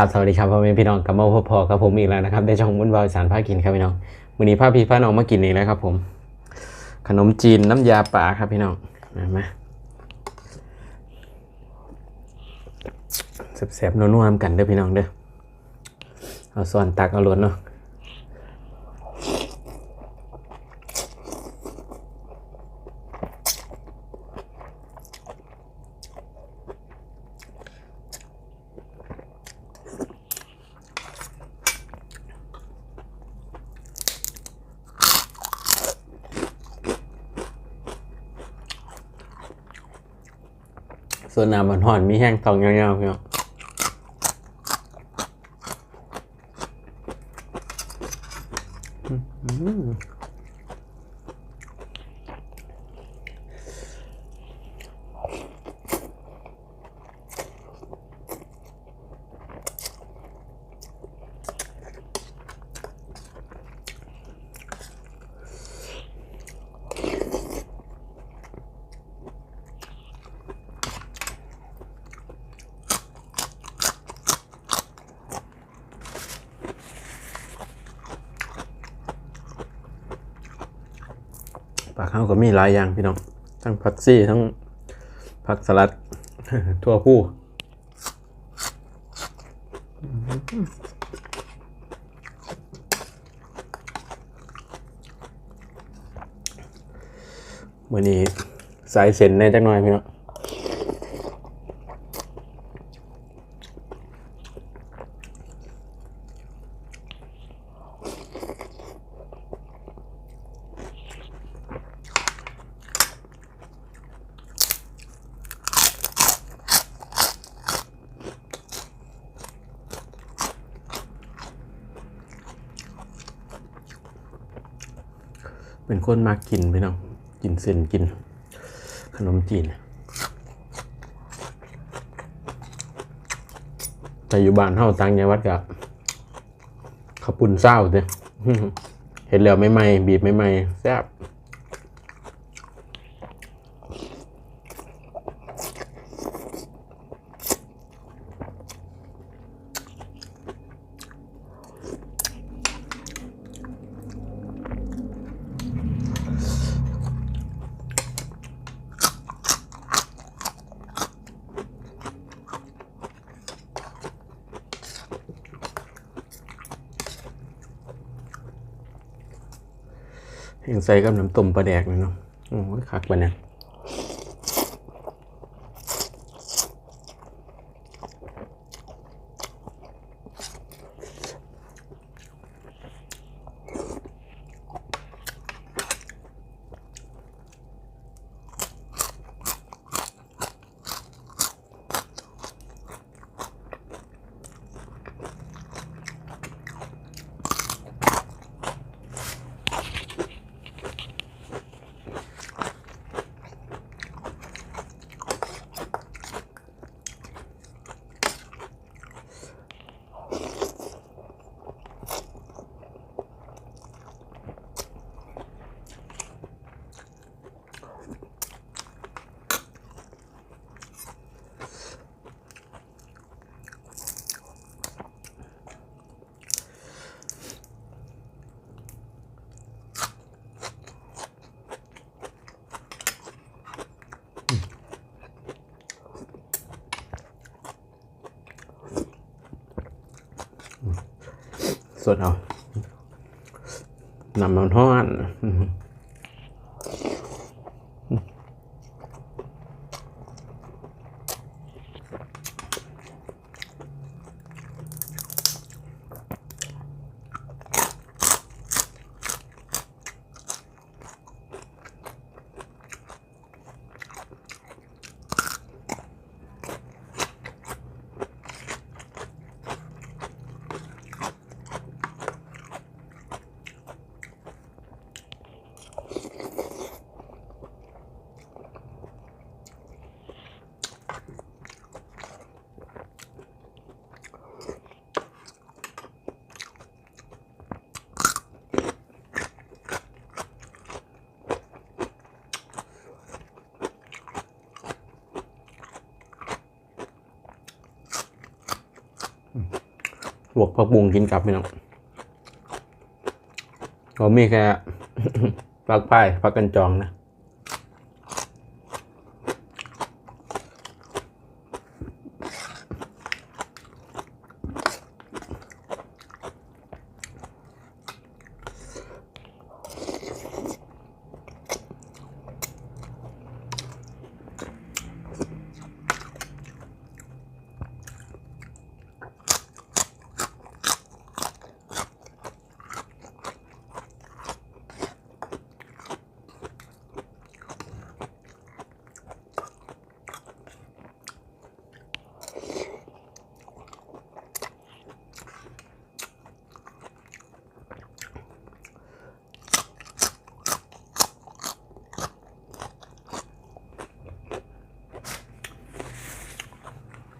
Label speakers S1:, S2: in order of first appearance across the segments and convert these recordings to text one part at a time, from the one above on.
S1: ครับสวัสดีครับพ่อแม่พี่น้องกลับมาพบพอกับผมอีกแล้วนะครับในช่องมุนบอลสารพากินครับพี่น้องวันนี้พาพี่พาน้องมากินอีกแล้วครับผม ขนมจีนน้ำยาป่าครับพี่น้องมามาแสบๆนัวๆนำกันเด้อพี่น้องเด้อเอาส่วนตักเอาล้วนเนาะ ส่วนน้ำมันห่อนมีแห้งทองยาวๆพี่น้อง เขาก็มีหลายอย่างพี่น้องทั้งผักซี่ทั้งผักสลัดทั่วผู้วันนี้สายเส้นแน่จักหน่อยพี่น้อง เป็นคนมากกินไปเนาะกินเส้นกิน ขนมจีนแต่อยู่บ้านเฮาตังยังวัดกับข้าวปุ่นเศร้าเด้เห็นแล้วไม่ไหมบีบไม่ไหมแซ่บ ยังใส่กับน้ำต้มปลาแดกเลยเนาะโอ้ยคักปะเนี่ย สดเอาน้ำมันห้อน ลวกผักบุ้งกินกับพี่น้องก็มีแค่ ผักป้ายผักกันจองนะ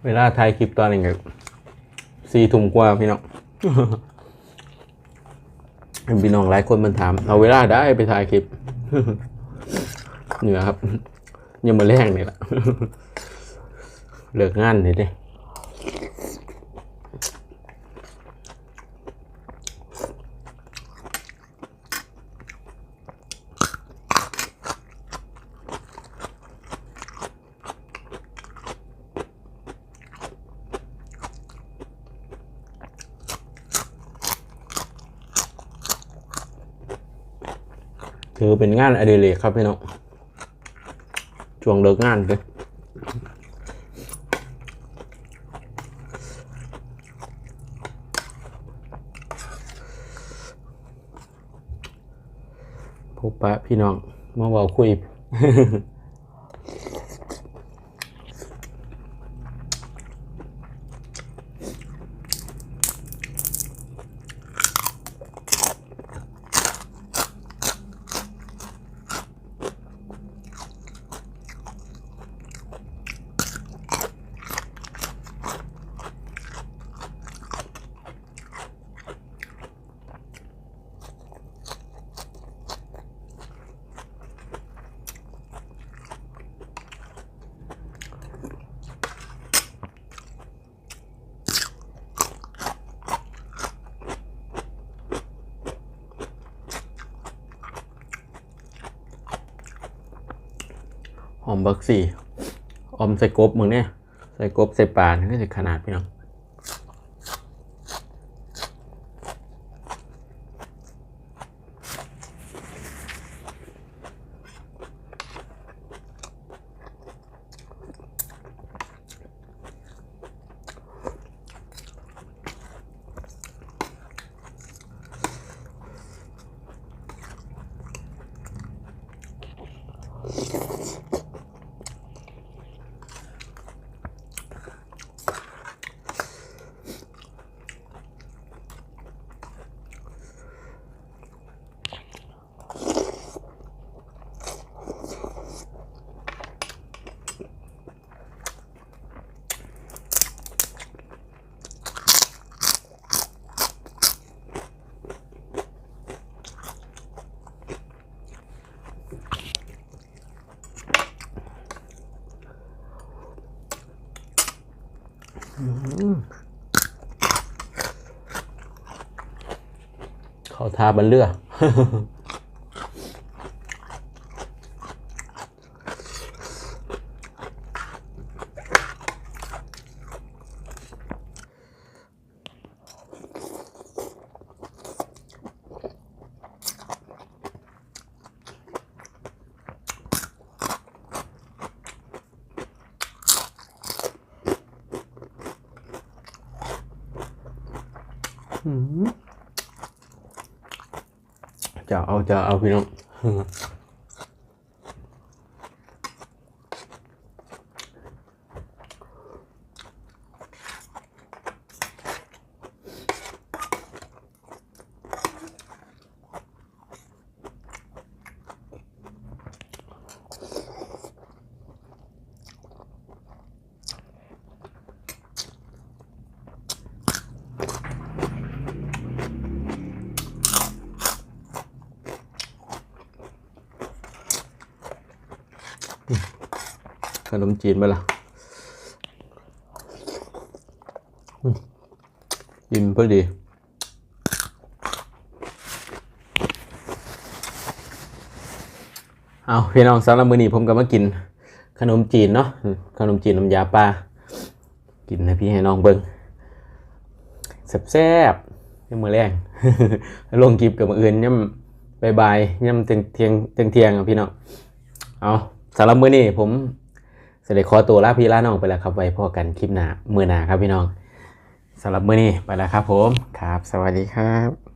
S1: เวลาถ่ายคลิปตอนนี้ก็สี่ทุ่มกว่าพี่น้องพี่น้องหลายคนมันถาม เอาเวลาได้ไปถ่ายคลิปเหนือครับยังมาแรงนี่แหละเลิกงานนี่เด้ ถือเป็นงานอดิเรกครับพี่น้องช่วงเลิกงานเลยพบปะพี่น้องมาว่าคุย ห อมบักซี่ออมใส่กบมึงเนี่ยใส่กบใส่ปลานี่ก็จะขนาดพี่น้อง ทาบันเลือ嗯。Mm hmm. จะเอาจะเอาพี่น้อง ขนมจีนไปละอิ่มพอดีเอาพี่น้องสำหรับมื้อนี้ผมก็มากิน ขนมจีนเนาะขนมจีนน้ำยาปลากินให้พี่ให้น้องเบิ่งแซ่บๆยังมือแรงลงคลิปกับมืออื่นย่ำบายๆย่ำเทียงเทียงเทียงเที่ยงๆอะพี่น้องเอา สำหรับมื้อนี้ผมเสด็จขอตัวลาพี่ลาน้องไปแล้วครับ ไว้พอกันคลิปหน้ามื้อหน้าครับพี่น้องสำหรับมื้อนี้ไปแล้วครับผมครับ สวัสดีครับ